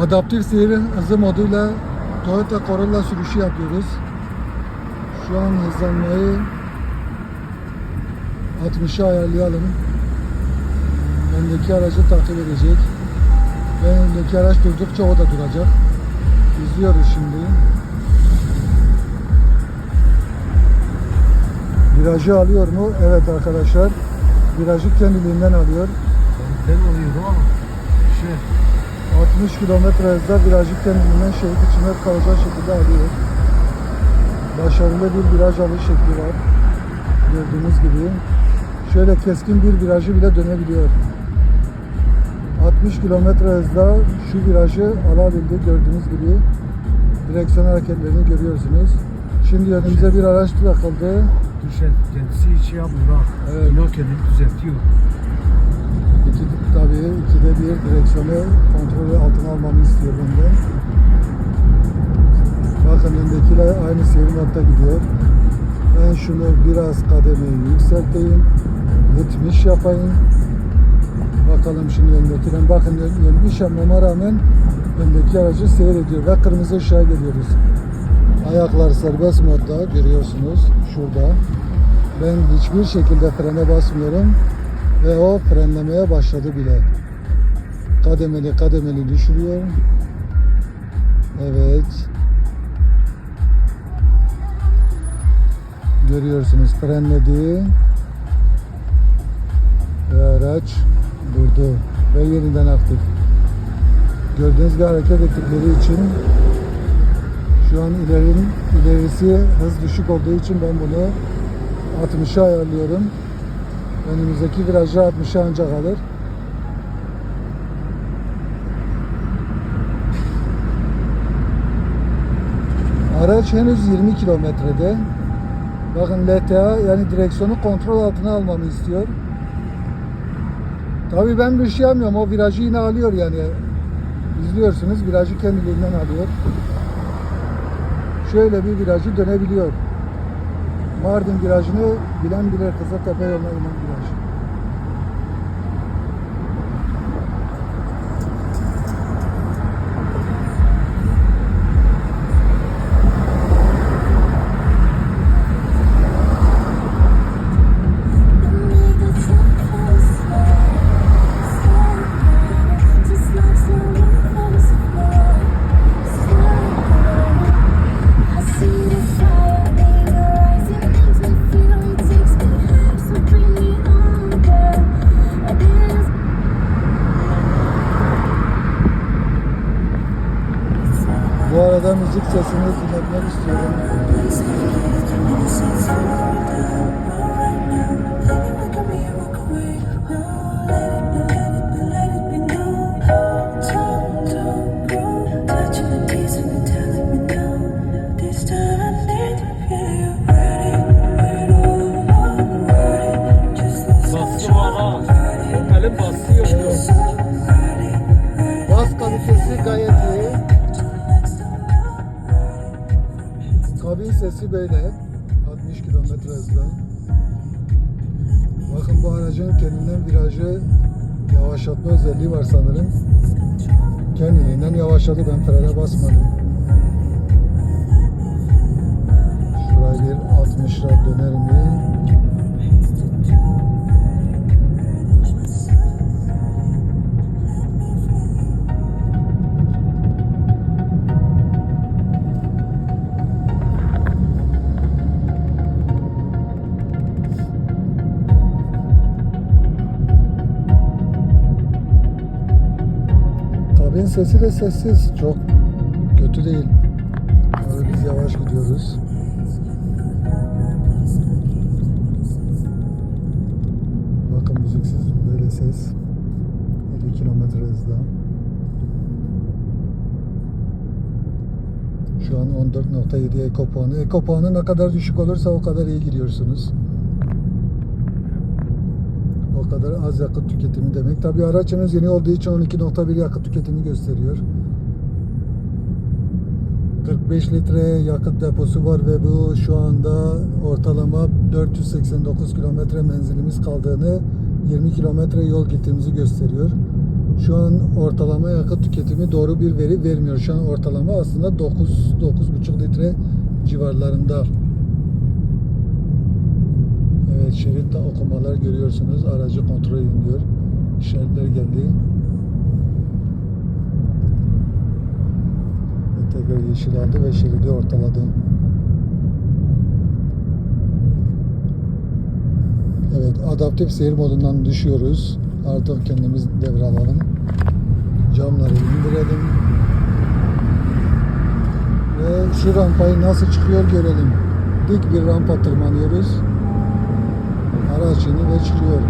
Adaptif seyir hızı moduyla Toyota Corolla sürüşü yapıyoruz. Şu an hızlanmayı 60'a ayarlayalım. Öndeki aracı takip edecek. Ve öndeki araç durdukça o da duracak. İzliyoruz şimdi. Virajı alıyor mu? Evet arkadaşlar. Virajı kendiliğinden alıyor. Ben alıyordum ama şey 60 kilometre hızda virajı kendiliğinden şerit içinde kalacak şekilde alıyor. Başarılı bir viraj alış şekli var. Gördüğünüz gibi. Şöyle keskin bir virajı bile dönebiliyor. 60 kilometre hızda şu virajı alabildi gördüğünüz gibi. Direksiyon hareketlerini görüyorsunuz. Şimdi önümüze bir araç takıldı. düşen kendisi hiç yapmıyor. Evet. İnan kendini düzeltiyor. Tabii ikide bir direksiyonu kontrolü altına almamı istiyor benden. Bakın öndekiler aynı modda gidiyor. Ben şunu biraz kademeyi yükselteyim. 70 yapayım. Bakalım şimdi öndekinden. Bakın 70 yapmama rağmen öndeki aracı seyrediyor ve kırmızı ışığa geliyoruz. Ayaklar serbest modda görüyorsunuz şurada. Ben hiçbir şekilde frene basmıyorum ve o frenlemeye başladı bile. Kademeli kademeli düşürüyor. Evet. Görüyorsunuz frenledi. Ve araç durdu ve yeniden aktif. Gördüğünüz gibi hareket ettikleri için şu an ilerin ilerisi hız düşük olduğu için ben bunu 60'a ayarlıyorum. Önümüzdeki virajı 60'a ancak alır. Araç henüz 20 kilometrede. Bakın LTA yani direksiyonu kontrol altına almamı istiyor. Tabii ben bir şey yapmıyorum. O virajı yine alıyor yani. İzliyorsunuz virajı kendiliğinden alıyor. Şöyle bir virajı dönebiliyor. Mardin virajını bilen bilir Kızıltepe yoluna inen viraj. Müzik sesini dinletmek istiyorum. Sesi böyle. 60 kilometre hızla. Bakın bu aracın kendinden virajı yavaşlatma özelliği var sanırım. Kendiliğinden yavaşladı. Ben frene basmadım. Şurayı bir 60'la döner mi? Sesi de sessiz. Çok kötü değil. Böyle biz yavaş gidiyoruz. Bakın müziksiz böyle ses. 50 kilometre hızla. Şu an 14.7 eko puanı. Eko puanı ne kadar düşük olursa o kadar iyi gidiyorsunuz. Kadar az yakıt tüketimi demek. Tabi araç henüz yeni olduğu için 12.1 yakıt tüketimi gösteriyor. 45 litre yakıt deposu var ve bu şu anda ortalama 489 kilometre menzilimiz kaldığını 20 kilometre yol gittiğimizi gösteriyor. Şu an ortalama yakıt tüketimi doğru bir veri vermiyor. Şu an ortalama aslında 9 9,5 litre civarlarında. Evet şeritte okumalar görüyorsunuz. Aracı kontrol edin diyor. İşaretler geldi. Ve tekrar yeşil aldı ve şeridi ortaladı. Evet adaptif seyir modundan düşüyoruz. Artık kendimiz devralalım. Camları indirelim. Ve şu rampayı nasıl çıkıyor görelim. Dik bir rampa tırmanıyoruz. İndi ve çıkıyor.